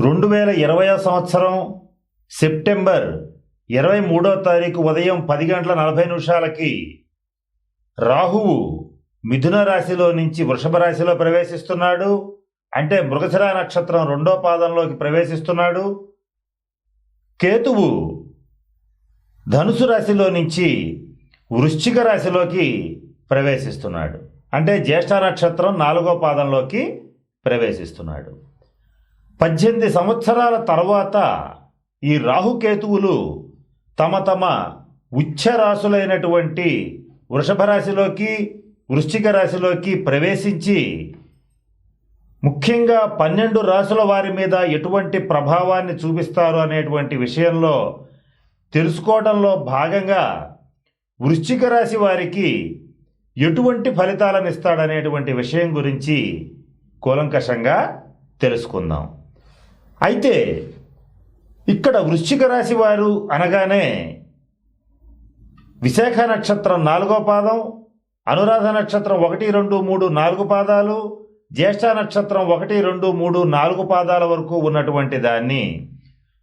రెండు వేల ఇరవై సంవత్సరం సెప్టెంబర్ ఇరవై మూడో తారీఖు ఉదయం పది గంటల నలభై నిమిషాలకి రాహువు మిథున రాశిలో నుంచి వృషభ రాశిలో ప్రవేశిస్తున్నాడు. అంటే మృగశిర నక్షత్రం రెండో పాదంలోకి ప్రవేశిస్తున్నాడు. కేతువు ధనుసు రాశిలో నుంచి వృశ్చిక రాశిలోకి ప్రవేశిస్తున్నాడు. అంటే జ్యేష్ఠ నక్షత్రం నాలుగో పాదంలోకి ప్రవేశిస్తున్నాడు. పద్దెనిమిది సంవత్సరాల తర్వాత ఈ రాహుకేతువులు తమ తమ ఉచ్చరాశులైనటువంటి వృషభ రాశిలోకి వృశ్చిక రాశిలోకి ప్రవేశించి ముఖ్యంగా పన్నెండు రాశుల వారి మీద ఎటువంటి ప్రభావాన్ని చూపిస్తారు అనేటువంటి విషయంలో తెలుసుకోవడంలో భాగంగా వృశ్చిక రాశి వారికి ఎటువంటి ఫలితాలను ఇస్తాడనేటువంటి విషయం గురించి కూలంకషంగా తెలుసుకుందాం. అయితే ఇక్కడ వృశ్చిక రాశి వారు అనగానే విశాఖ నక్షత్రం నాలుగో పాదం అనురాధ నక్షత్రం ఒకటి రెండు మూడు నాలుగు పాదాలు జ్యేష్ఠ నక్షత్రం ఒకటి రెండు మూడు నాలుగు పాదాల వరకు ఉన్నటువంటి దాన్ని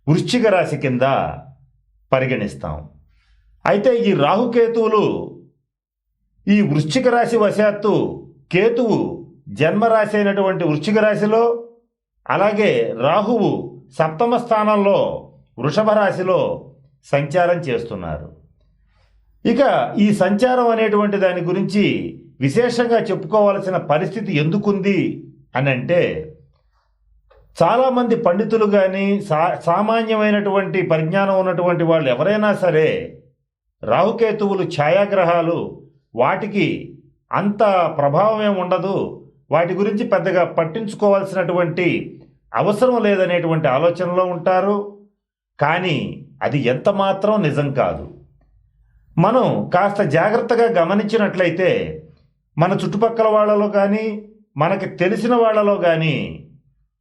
వృశ్చిక రాశి కింద పరిగణిస్తాం. అయితే ఈ రాహుకేతువులు ఈ వృశ్చిక రాశి వశాత్తు కేతువు జన్మరాశి అయినటువంటి వృశ్చిక రాశిలో అలాగే రాహువు సప్తమ స్థానంలో వృషభ రాశిలో సంచారం చేస్తున్నారు. ఇక ఈ సంచారం అనేటువంటి దాని గురించి విశేషంగా చెప్పుకోవాల్సిన పరిస్థితి ఎందుకుంది అని అంటే చాలామంది పండితులు కానీ సా సామాన్యమైనటువంటి పరిజ్ఞానం ఉన్నటువంటి వాళ్ళు ఎవరైనా సరే రాహుకేతువులు ఛాయాగ్రహాలు వాటికి అంత ప్రభావం ఏమి ఉండదు. వాటి గురించి పెద్దగా పట్టించుకోవాల్సినటువంటి అవసరం లేదనేటువంటి ఆలోచనలో ఉంటారు. కానీ అది ఎంత మాత్రం నిజం కాదు. మనం కాస్త జాగ్రత్తగా గమనించినట్లయితే మన చుట్టుపక్కల వాళ్ళలో కానీ మనకి తెలిసిన వాళ్ళలో కానీ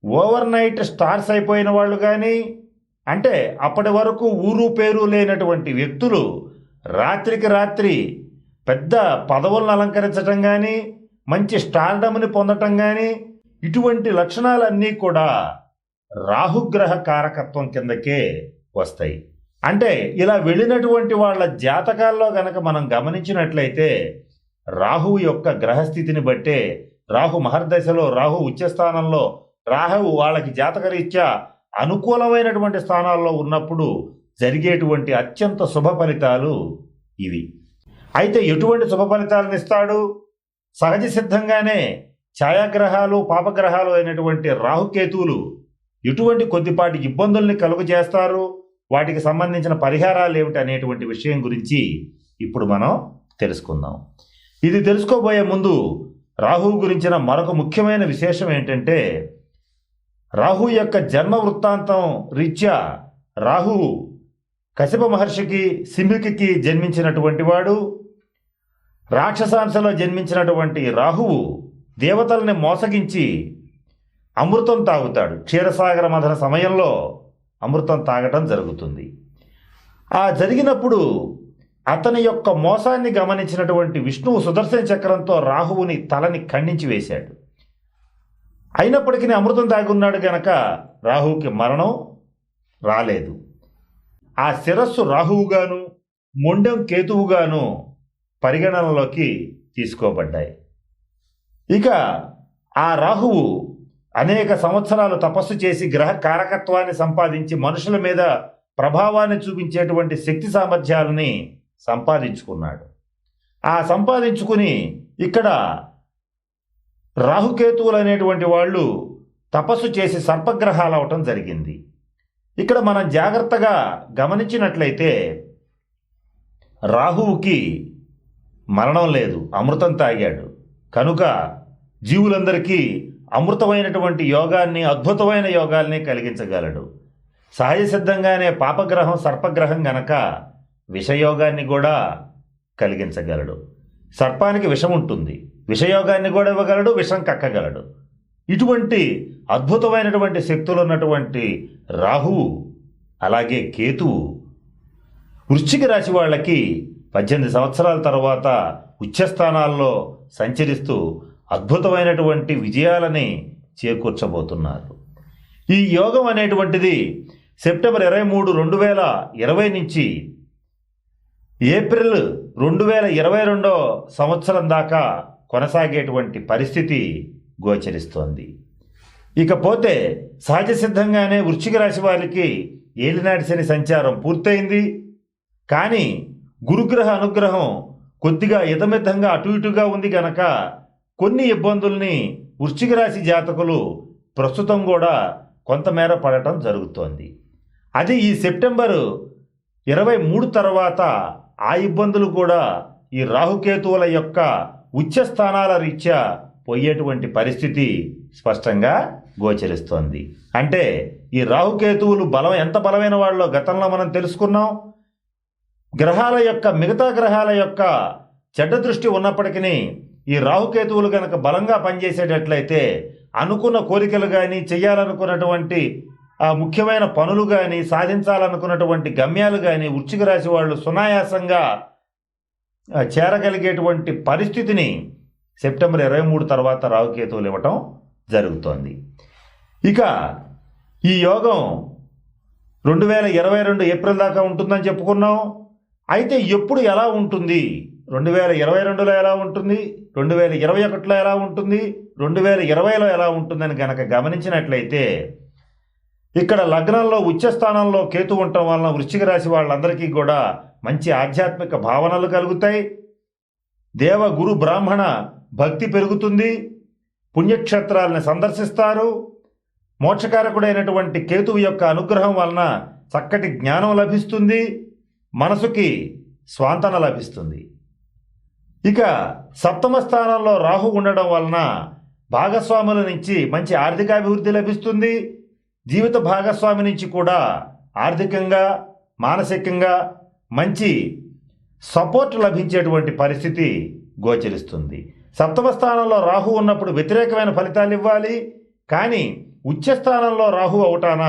ఓవర్ నైట్ స్టార్స్ అయిపోయిన వాళ్ళు కానీ అంటే అప్పటి వరకు ఊరు పేరు లేనటువంటి వ్యక్తులు రాత్రికి రాత్రి పెద్ద పదవులను అలంకరించటం కానీ మంచి స్టార్డమ్ని పొందటం కానీ ఇటువంటి లక్షణాలన్నీ కూడా రాహుగ్రహ కారకత్వం కిందకే వస్తాయి. అంటే ఇలా వెళ్ళినటువంటి వాళ్ళ జాతకాల్లో గనక మనం గమనించినట్లయితే రాహువు యొక్క గ్రహస్థితిని బట్టే రాహు మహర్దశలో రాహు ఉచ్చస్థానంలో రాహువు వాళ్ళకి జాతకరీత్యా అనుకూలమైనటువంటి స్థానాల్లో ఉన్నప్పుడు జరిగేటువంటి అత్యంత శుభ ఫలితాలు ఇవి. అయితే ఎటువంటి శుభ ఫలితాలను ఇస్తాడు? సహజ సిద్ధంగానే ఛాయాగ్రహాలు పాపగ్రహాలు అయినటువంటి రాహుకేతువులు ఇటువంటి కొద్దిపాటి ఇబ్బందుల్ని కలుగజేస్తారు? వాటికి సంబంధించిన పరిహారాలు ఏమిటి అనేటువంటి విషయం గురించి ఇప్పుడు మనం తెలుసుకుందాం. ఇది తెలుసుకోబోయే ముందు రాహు గురించిన మరొక ముఖ్యమైన విశేషం ఏంటంటే రాహు యొక్క జన్మ వృత్తాంతం రీత్యా రాహు కశ్యప మహర్షికి సింహికి జన్మించినటువంటి వాడు. రాక్షసాంశలో జన్మించినటువంటి రాహువు దేవతల్ని మోసగించి అమృతం తాగుతాడు. క్షీరసాగర మధన సమయంలో అమృతం తాగటం జరుగుతుంది. ఆ జరిగినప్పుడు అతని యొక్క మోసాన్ని గమనించినటువంటి విష్ణువు సుదర్శన చక్రంతో రాహువుని తలని ఖండించి వేశాడు. అయినప్పటికీ అమృతం తాగున్నాడు గనక రాహువుకి మరణం రాలేదు. ఆ శిరస్సు రాహువుగాను మొండెం కేతువుగాను పరిగణనలోకి తీసుకోబడ్డాయి. ఇక ఆ రాహువు అనేక సంవత్సరాలు తపస్సు చేసి గ్రహ కారకత్వాన్ని సంపాదించి మనుషుల మీద ప్రభావాన్ని చూపించేటువంటి శక్తి సామర్థ్యాలని సంపాదించుకున్నాడు. ఆ సంపాదించుకుని ఇక్కడ రాహుకేతువులు అనేటువంటి వాళ్ళు తపస్సు చేసి సర్పగ్రహాలు అవటం జరిగింది. ఇక్కడ మనం జాగ్రత్తగా గమనించినట్లయితే రాహువుకి మరణం లేదు అమృతం తాగాడు. కనుక జీవులందరికీ అమృతమైనటువంటి యోగాన్ని అద్భుతమైన యోగాల్ని కలిగించగలడు. సహజ సిద్ధంగానే పాపగ్రహం సర్పగ్రహం గనక విషయోగాన్ని కూడా కలిగించగలడు. సర్పానికి విషం ఉంటుంది. విషయోగాన్ని కూడా ఇవ్వగలడు విషం కక్కగలడు. ఇటువంటి అద్భుతమైనటువంటి శక్తులు ఉన్నటువంటి రాహువు అలాగే కేతువు వృశ్చిక రాశి వాళ్ళకి పద్దెనిమిది సంవత్సరాల తర్వాత ఉచ్చస్థానాల్లో సంచరిస్తూ అద్భుతమైనటువంటి విజయాలని చేకూర్చబోతున్నారు. ఈ యోగం అనేటువంటిది సెప్టెంబర్ ఇరవై మూడు రెండు వేల ఇరవై నుంచి ఏప్రిల్ రెండు వేల ఇరవై రెండో సంవత్సరం దాకా కొనసాగేటువంటి పరిస్థితి గోచరిస్తోంది. ఇకపోతే సహజ సిద్ధంగానే వృశ్చిక రాశి వారికి ఏలినాటి శని సంచారం పూర్తయింది. కానీ గురుగ్రహ అనుగ్రహం కొద్దిగా ఇతమితంగా అటు ఇటుగా ఉంది గనక కొన్ని ఇబ్బందుల్ని వృశ్చిక రాశి జాతకులు ప్రస్తుతం కూడా కొంతమేర పడటం జరుగుతోంది. అది ఈ సెప్టెంబరు ఇరవై మూడు తర్వాత ఆ ఇబ్బందులు కూడా ఈ రాహుకేతువుల యొక్క ఉచ్చ స్థానాల రీత్యా పోయేటువంటి పరిస్థితి స్పష్టంగా గోచరిస్తోంది. అంటే ఈ రాహుకేతువులు బలం ఎంత బలమైన వాళ్ళో గతంలో మనం తెలుసుకున్నాం. గ్రహాల యొక్క మిగతా గ్రహాల యొక్క చెడ్డ దృష్టి ఉన్నప్పటికీ ఈ రాహుకేతువులు కనుక బలంగా పనిచేసేటట్లయితే అనుకున్న కోరికలు కానీ చేయాలనుకున్నటువంటి ముఖ్యమైన పనులు కానీ సాధించాలనుకున్నటువంటి గమ్యాలు కానీ వృచ్చిక రాశి వాళ్ళు సునాయాసంగా చేరగలిగేటువంటి పరిస్థితిని సెప్టెంబర్ ఇరవై మూడు తర్వాత రాహుకేతువులు ఇవ్వటం జరుగుతోంది. ఇక ఈ యోగం రెండు వేల ఇరవై రెండు ఏప్రిల్ దాకా ఉంటుందని చెప్పుకున్నాం. అయితే ఎప్పుడు ఎలా ఉంటుంది? రెండు వేల ఇరవై రెండులో ఎలా ఉంటుంది? రెండు వేల ఇరవై ఒకటిలో ఎలా ఉంటుంది? రెండు వేల ఇరవైలో ఎలా ఉంటుందని కనుక గమనించినట్లయితే ఇక్కడ లగ్నంలో ఉచ్చస్థానంలో కేతు ఉండటం వలన వృశ్చిక రాశి వాళ్ళందరికీ కూడా మంచి ఆధ్యాత్మిక భావనలు కలుగుతాయి. దేవ గురు బ్రాహ్మణ భక్తి పెరుగుతుంది. పుణ్యక్షేత్రాలను సందర్శిస్తారు. మోక్షకారకుడైనటువంటి కేతువు యొక్క అనుగ్రహం వలన చక్కటి జ్ఞానం లభిస్తుంది. మనసుకి స్వాంతన లభిస్తుంది. ఇక సప్తమ స్థానంలో రాహు ఉండడం వలన భాగస్వాముల నుంచి మంచి ఆర్థికాభివృద్ధి లభిస్తుంది. జీవిత భాగస్వామి నుంచి కూడా ఆర్థికంగా మానసికంగా మంచి సపోర్ట్ లభించేటువంటి పరిస్థితి గోచరిస్తుంది. సప్తమ స్థానంలో రాహు ఉన్నప్పుడు వ్యతిరేకమైన ఫలితాలు ఇవ్వాలి. కానీ ఉచ్చ స్థానంలో రాహు అవటాన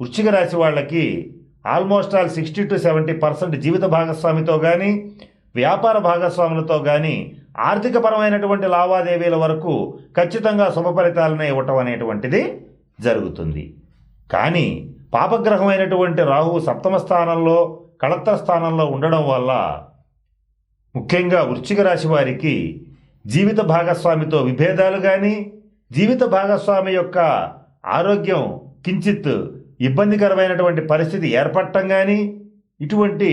వృశ్చిక రాశి వాళ్ళకి almost all sixty to seventy percent జీవిత భాగస్వామితో కానీ వ్యాపార భాగస్వాములతో కానీ ఆర్థికపరమైనటువంటి లావాదేవీల వరకు ఖచ్చితంగా శుభ ఫలితాలనే ఇవ్వటం అనేటువంటిది జరుగుతుంది. కానీ పాపగ్రహమైనటువంటి రాహువు సప్తమ స్థానంలో కళత్ర స్థానంలో ఉండడం వల్ల ముఖ్యంగా వృశ్చిక రాశి వారికి జీవిత భాగస్వామితో విభేదాలు కానీ జీవిత భాగస్వామి యొక్క ఆరోగ్యం కించిత్ ఇబ్బందికరమైనటువంటి పరిస్థితి ఏర్పడటం కానీ ఇటువంటి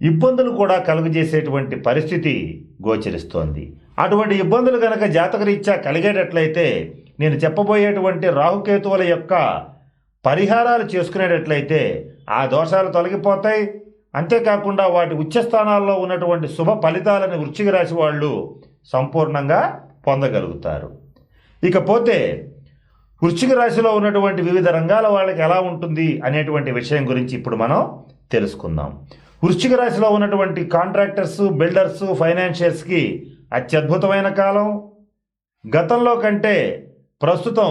ఇబ్బందులు కూడా కలుగజేసేటువంటి పరిస్థితి గోచరిస్తోంది. అటువంటి ఇబ్బందులు కనుక జాతకరీత్యా కలిగేటట్లయితే నేను చెప్పబోయేటువంటి రాహుకేతువుల యొక్క పరిహారాలు చేసుకునేటట్లయితే ఆ దోషాలు తొలగిపోతాయి. అంతేకాకుండా వాటి ఉచ్చస్థానాల్లో ఉన్నటువంటి శుభ ఫలితాలను వృశ్చిక రాశి వాళ్ళు సంపూర్ణంగా పొందగలుగుతారు. ఇకపోతే వృశ్చిక రాశిలో ఉన్నటువంటి వివిధ రంగాల వాళ్ళకి ఎలా ఉంటుంది అనేటువంటి విషయం గురించి ఇప్పుడు మనం తెలుసుకుందాం. వృశ్చిక రాశిలో ఉన్నటువంటి కాంట్రాక్టర్స్ బిల్డర్స్ ఫైనాన్షియర్స్కి అత్యద్భుతమైన కాలం. గతంలో కంటే ప్రస్తుతం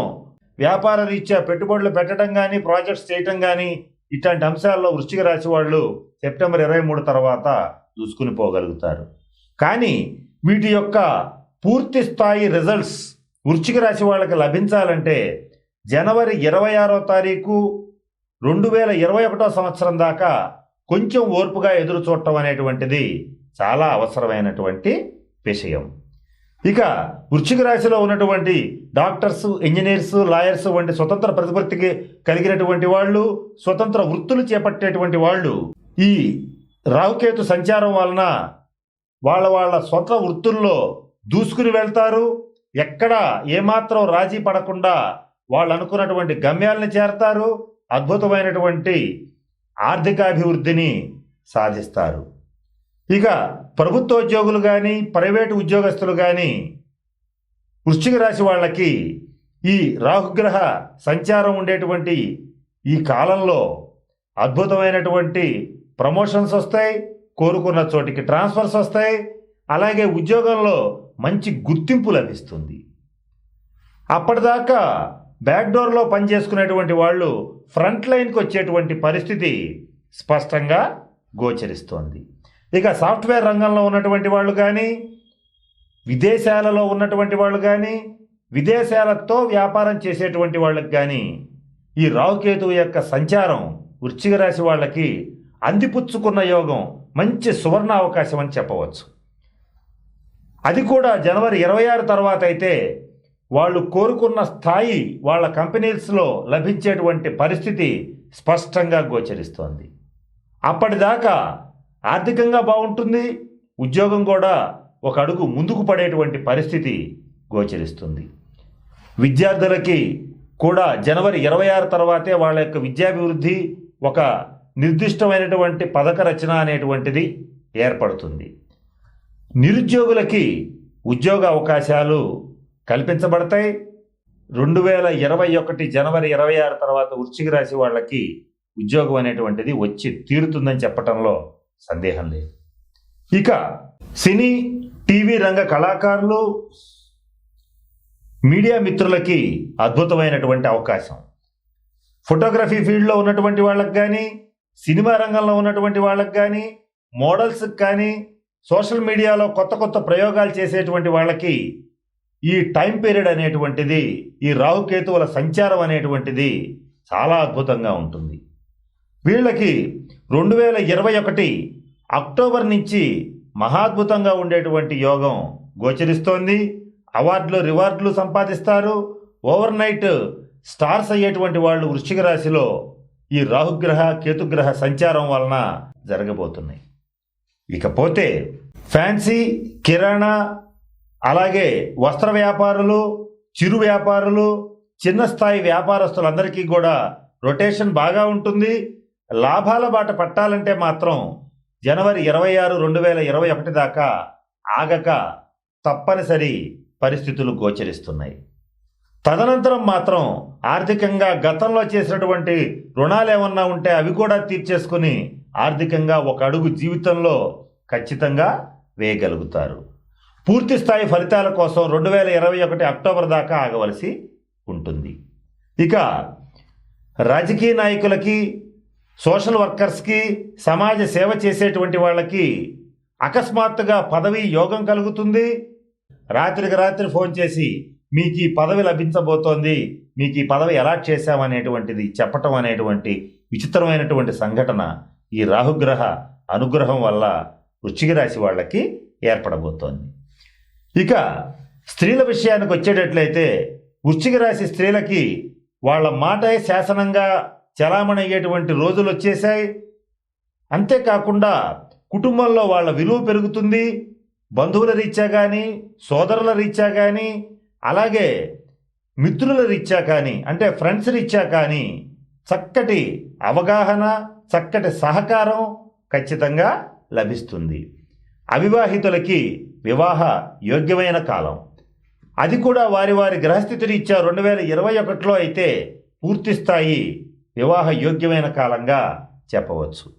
వ్యాపార రీత్యా పెట్టుబడులు పెట్టడం కానీ ప్రాజెక్ట్స్ చేయటం కానీ ఇట్లాంటి అంశాల్లో వృశ్చిక రాశి వాళ్ళు సెప్టెంబర్ ఇరవై మూడు తర్వాత చూసుకుని పోగలుగుతారు. కానీ వీటి యొక్క పూర్తి స్థాయి రిజల్ట్స్ వృశ్చిక రాశి వాళ్ళకి లభించాలంటే జనవరి ఇరవై ఆరో తారీఖు రెండు వేల ఇరవై ఒకటో సంవత్సరం దాకా కొంచెం ఓర్పుగా ఎదురు చూడటం అనేటువంటిది చాలా అవసరమైనటువంటి విషయం. ఇక వృశ్చిక రాశిలో ఉన్నటువంటి డాక్టర్స్ ఇంజనీర్స్ లాయర్స్ వంటి స్వతంత్ర ప్రతిపత్తికి కలిగినటువంటి వాళ్ళు స్వతంత్ర వృత్తులు చేపట్టేటువంటి వాళ్ళు ఈ రాహుకేతు సంచారం వలన వాళ్ళ వాళ్ళ స్వంత వృత్తుల్లో దూసుకుని వెళ్తారు. ఎక్కడ ఏమాత్రం రాజీ పడకుండా వాళ్ళు అనుకున్నటువంటి గమ్యాలను చేరతారు అద్భుతమైనటువంటి ఆర్థికాభివృద్ధిని సాధిస్తారు. ఇక ప్రభుత్వ ఉద్యోగులు కానీ ప్రైవేటు ఉద్యోగస్తులు కానీ వృశ్చిక రాశి వాళ్ళకి ఈ రాహుగ్రహ సంచారం ఉండేటువంటి ఈ కాలంలో అద్భుతమైనటువంటి ప్రమోషన్స్ వస్తాయి కోరుకున్న చోటికి ట్రాన్స్ఫర్స్ వస్తాయి అలాగే ఉద్యోగంలో మంచి గుర్తింపు లభిస్తుంది అప్పటిదాకా బ్యాక్డోర్లో పనిచేసుకునేటువంటి వాళ్ళు ఫ్రంట్ లైన్కి వచ్చేటువంటి పరిస్థితి స్పష్టంగా గోచరిస్తోంది. ఇక సాఫ్ట్వేర్ రంగంలో ఉన్నటువంటి వాళ్ళు కానీ విదేశాలలో ఉన్నటువంటి వాళ్ళు కానీ విదేశాలతో వ్యాపారం చేసేటువంటి వాళ్ళకి కానీ ఈ రావుకేతువు యొక్క సంచారం వృశ్చిక రాశి వాళ్ళకి అందిపుచ్చుకున్న యోగం మంచి సువర్ణ అవకాశం అని చెప్పవచ్చు. అది కూడా జనవరి ఇరవై ఆరు తర్వాత అయితే వాళ్ళు కోరుకున్న స్థాయి వాళ్ళ కంపెనీస్లో లభించేటువంటి పరిస్థితి స్పష్టంగా గోచరిస్తోంది. అప్పటిదాకా ఆర్థికంగా బాగుంటుంది ఉద్యోగం కూడా ఒక అడుగు ముందుకు పడేటువంటి పరిస్థితి గోచరిస్తుంది. విద్యార్థులకి కూడా జనవరి ఇరవై ఆరు తర్వాతే వాళ్ళ యొక్క విద్యాభివృద్ధి ఒక నిర్దిష్టమైనటువంటి పథక రచన అనేటువంటిది ఏర్పడుతుంది. నిరుద్యోగులకి ఉద్యోగ అవకాశాలు కల్పించబడతాయి. రెండు వేల ఇరవై ఒకటి జనవరి ఇరవై ఆరు తర్వాత వృశ్చిక రాశి వాళ్ళకి ఉద్యోగం అనేటువంటిది వచ్చి తీరుతుందని చెప్పటంలో సందేహం లేదు. ఇక సినీ టీవీ రంగ కళాకారులు మీడియా మిత్రులకి అద్భుతమైనటువంటి అవకాశం. ఫోటోగ్రఫీ ఫీల్డ్లో ఉన్నటువంటి వాళ్ళకి కానీ సినిమా రంగంలో ఉన్నటువంటి వాళ్ళకి కానీ మోడల్స్కి కానీ సోషల్ మీడియాలో కొత్త కొత్త ప్రయోగాలు చేసేటువంటి వాళ్ళకి ఈ టైం పీరియడ్ అనేటువంటిది ఈ రాహుకేతువుల సంచారం అనేటువంటిది చాలా అద్భుతంగా ఉంటుంది. వీళ్ళకి రెండు వేల ఇరవై ఒకటి అక్టోబర్ నుంచి మహాద్భుతంగా ఉండేటువంటి యోగం గోచరిస్తోంది. అవార్డులు రివార్డులు సంపాదిస్తారు. ఓవర్ నైట్ స్టార్స్ అయ్యేటువంటి వాళ్ళు వృశ్చిక రాశిలో ఈ రాహుగ్రహ కేతుగ్రహ సంచారం వలన జరగబోతున్నాయి. ఇకపోతే ఫ్యాన్సీ కిరాణా అలాగే వస్త్ర వ్యాపారులు చిరు వ్యాపారులు చిన్న స్థాయి వ్యాపారస్తులందరికీ కూడా రొటేషన్ బాగా ఉంటుంది. లాభాల బాట పట్టాలంటే మాత్రం జనవరి ఇరవై ఆరు రెండు వేల ఇరవై ఒకటి దాకా ఆగక తప్పనిసరి పరిస్థితులు గోచరిస్తున్నాయి. తదనంతరం మాత్రం ఆర్థికంగా గతంలో చేసినటువంటి రుణాలు ఏమన్నా ఉంటే అవి కూడా తీర్చేసుకుని ఆర్థికంగా ఒక అడుగు జీవితంలో ఖచ్చితంగా వేయగలుగుతారు. పూర్తి స్థాయి ఫలితాల కోసం రెండు వేల ఇరవై ఒకటి అక్టోబర్ దాకా ఆగవలసి ఉంటుంది. ఇక రాజకీయ నాయకులకి సోషల్ వర్కర్స్కి సమాజ సేవ చేసేటువంటి వాళ్ళకి అకస్మాత్తుగా పదవి యోగం కలుగుతుంది. రాత్రికి రాత్రి ఫోన్ చేసి మీకు ఈ పదవి లభించబోతోంది. మీకు ఈ పదవి ఎలా చేశామనేటువంటిది చెప్పటం అనేటువంటి విచిత్రమైనటువంటి సంఘటన ఈ రాహుగ్రహ అనుగ్రహం వల్ల వృశ్చిక రాశి వాళ్ళకి ఏర్పడబోతోంది. ఇక స్త్రీల విషయానికి వచ్చేటట్లయితే వృశ్చిక రాశి స్త్రీలకి వాళ్ళ మాటే శాసనంగా చలామణయ్యేటువంటి రోజులు వచ్చేసాయి అంతేకాకుండా కుటుంబంలో వాళ్ళ విలువ పెరుగుతుంది. బంధువుల రీత్యా కానీ సోదరుల రీత్యా కానీ అలాగే మిత్రుల రీత్యా కానీ అంటే ఫ్రెండ్స్ రీత్యా కానీ చక్కటి అవగాహన చక్కటి సహకారం ఖచ్చితంగా లభిస్తుంది. అవివాహితులకి వివాహ యోగ్యమైన కాలం. అది కూడా వారి వారి గ్రహస్థితి రీత్యా రెండు వేల ఇరవై ఒకటిలో అయితే పూర్తి స్థాయి వివాహ యోగ్యమైన కాలంగా చెప్పవచ్చు.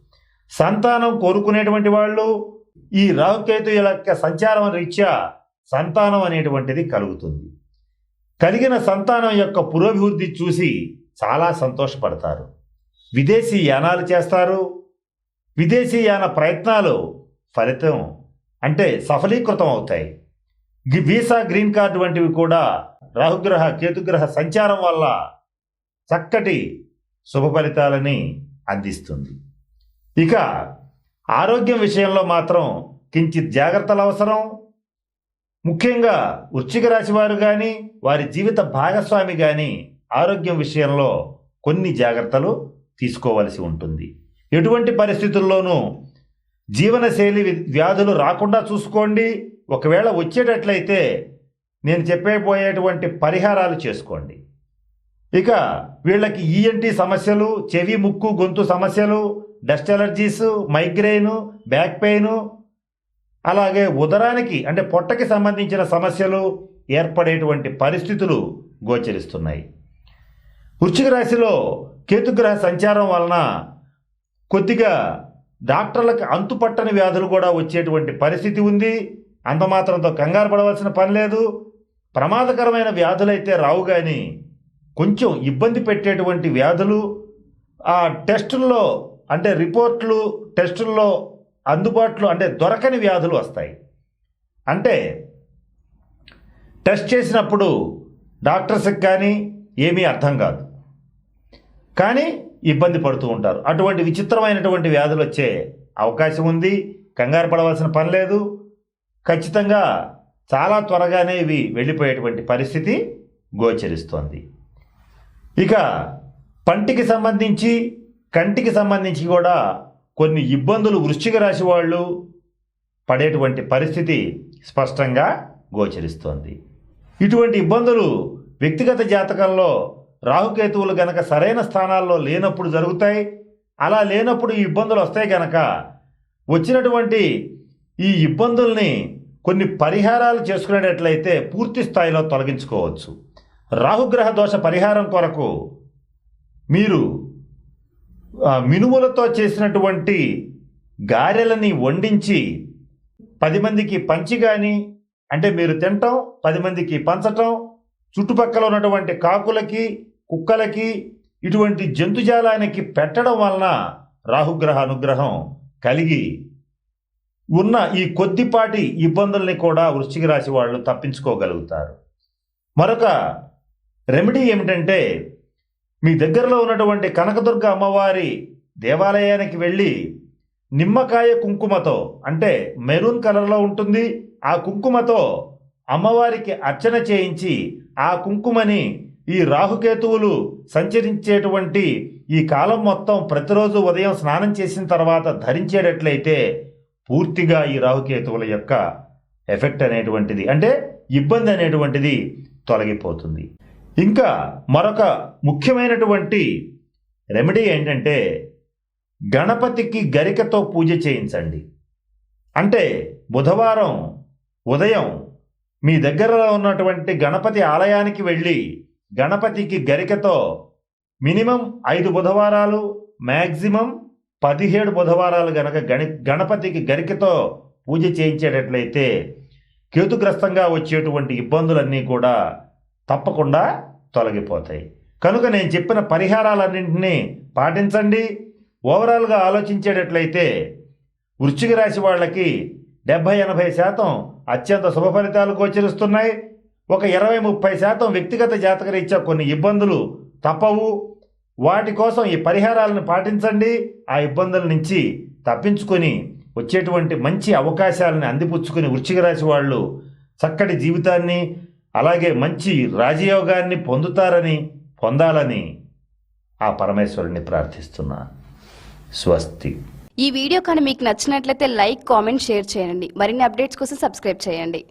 సంతానం కోరుకునేటువంటి వాళ్ళు ఈ రాహుకేతు యొక్క సంచారం రీత్యా సంతానం అనేటువంటిది కలుగుతుంది. కలిగిన సంతానం యొక్క పురోభివృద్ధి చూసి చాలా సంతోషపడతారు. విదేశీ యానాలు చేస్తారు విదేశీయాన ప్రయత్నాలు ఫలితం అంటే సఫలీకృతం అవుతాయి. గి- వీసా గ్రీన్ కార్డు వంటివి కూడా రాహుగ్రహ కేతుగ్రహ సంచారం వల్ల చక్కటి శుభ ఫలితాలని అందిస్తుంది. ఇక ఆరోగ్యం విషయంలో మాత్రం కించిత్ జాగ్రత్తలు అవసరం. ముఖ్యంగా వృశ్చిక రాశి వారు కానీ వారి జీవిత భాగస్వామి కానీ ఆరోగ్యం విషయంలో కొన్ని జాగ్రత్తలు తీసుకోవలసి ఉంటుంది. ఎటువంటి పరిస్థితుల్లోనూ జీవనశైలి వ్యాధులు రాకుండా చూసుకోండి. ఒకవేళ వచ్చేటట్లయితే నేను చెప్పేపోయేటువంటి పరిహారాలు చేసుకోండి. ఇక వీళ్ళకి ఈఎన్టీ సమస్యలు చెవి ముక్కు గొంతు సమస్యలు dust allergies migraine back pain అలాగే ఉదరానికి అంటే పొట్టకి సంబంధించిన సమస్యలు ఏర్పడేటువంటి పరిస్థితులు గోచరిస్తున్నాయి. వృశ్చిక రాశిలో కేతుగ్రహ సంచారం వలన కొద్దిగా డాక్టర్లకు అంతుపట్టని వ్యాధులు కూడా వచ్చేటువంటి పరిస్థితి ఉంది. అంతమాత్రంతో కంగారు పడవలసిన పని లేదు. ప్రమాదకరమైన వ్యాధులైతే రావు కానీ కొంచెం ఇబ్బంది పెట్టేటువంటి వ్యాధులు ఆ టెస్టుల్లో అంటే రిపోర్ట్లు టెస్టుల్లో అందుబాటులో అంటే దొరకని వ్యాధులు వస్తాయి. అంటే టెస్ట్ చేసినప్పుడు డాక్టర్స్కి కానీ ఏమీ అర్థం కాదు. కానీ ఇబ్బంది పడుతూ ఉంటారు. అటువంటి విచిత్రమైనటువంటి వ్యాధులు వచ్చే అవకాశం ఉంది. కంగారు పడవలసిన పని లేదు. ఖచ్చితంగా చాలా త్వరగానే ఇవి వెళ్ళిపోయేటువంటి పరిస్థితి గోచరిస్తోంది. ఇక పంటికి సంబంధించి కంటికి సంబంధించి కూడా కొన్ని ఇబ్బందులు వృశ్చిక రాశి వాళ్ళు పడేటువంటి పరిస్థితి స్పష్టంగా గోచరిస్తోంది. ఇటువంటి ఇబ్బందులు వ్యక్తిగత జాతకంలో రాహుకేతువులు గనక సరైన స్థానాల్లో లేనప్పుడు జరుగుతాయి అలా లేనప్పుడు ఈ ఇబ్బందులు వస్తాయి గనక వచ్చినటువంటి ఈ ఇబ్బందుల్ని కొన్ని పరిహారాలు చేసుకునేటట్లయితే పూర్తి స్థాయిలో తొలగించుకోవచ్చు. రాహుగ్రహ దోష పరిహారం కొరకు మీరు మినుములతో చేసినటువంటి గారెలని వండించి పది మందికి పంచి కానీ అంటే మీరు తినటం పది మందికి పంచటం చుట్టుపక్కల ఉన్నటువంటి కాకులకి కుక్కలకి ఇటువంటి జంతుజాలానికి పెట్టడం వలన రాహుగ్రహ అనుగ్రహం కలిగి ఉన్న ఈ కొద్దిపాటి ఇబ్బందుల్ని కూడా వృశ్చిక రాశి వాళ్ళు తప్పించుకోగలుగుతారు. మరొక రెమెడీ ఏమిటంటే మీ దగ్గరలో ఉన్నటువంటి కనకదుర్గ అమ్మవారి దేవాలయానికి వెళ్ళి నిమ్మకాయ కుంకుమతో అంటే మెరూన్ కలర్లో ఉంటుంది. ఆ కుంకుమతో అమ్మవారికి అర్చన చేయించి ఆ కుంకుమని ఈ రాహుకేతువులు సంచరించేటువంటి ఈ కాలం మొత్తం ప్రతిరోజు ఉదయం స్నానం చేసిన తర్వాత ధరించేటట్లయితే పూర్తిగా ఈ రాహుకేతువుల యొక్క ఎఫెక్ట్ అనేటువంటిది అంటే ఇబ్బంది అనేటువంటిది తొలగిపోతుంది. ఇంకా మరొక ముఖ్యమైనటువంటి రెమెడీ ఏంటంటే గణపతికి గరికతో పూజ చేయించండి. అంటే బుధవారం ఉదయం మీ దగ్గరలో ఉన్నటువంటి గణపతి ఆలయానికి వెళ్ళి గణపతికి గరికతో మినిమం ఐదు బుధవారాలు మ్యాక్సిమం పదిహేడు బుధవారాలు గనక గణ గణపతికి గరికతో పూజ చేయించేటట్లయితే కేతుగ్రస్తంగా వచ్చేటువంటి ఇబ్బందులన్నీ కూడా తప్పకుండా తొలగిపోతాయి. కనుక నేను చెప్పిన పరిహారాలన్నింటినీ పాటించండి. ఓవరాల్గా ఆలోచించేటట్లయితే వృశ్చిక రాశి వాళ్ళకి డెబ్భై ఎనభై శాతం అత్యంత శుభ ఫలితాలు గోచరిస్తున్నాయి. ఒక ఇరవై ముప్పై శాతం వ్యక్తిగత జాతకరీత్యా కొన్ని ఇబ్బందులు తప్పవు. వాటి కోసం ఈ పరిహారాలను పాటించండి. ఆ ఇబ్బందుల నుంచి తప్పించుకొని వచ్చేటువంటి మంచి అవకాశాలను అందిపుచ్చుకుని వృశ్చిక రాశి వాళ్ళు చక్కటి జీవితాన్ని అలాగే మంచి రాజయోగాన్ని పొందుతారని పొందాలని ఆ పరమేశ్వరుని ప్రార్థిస్తున్నా. స్వస్తి. ఈ వీడియో కానీ మీకు నచ్చినట్లయితే లైక్ కామెంట్ షేర్ చేయండి. మరిన్ని అప్డేట్స్ కోసం సబ్స్క్రైబ్ చేయండి.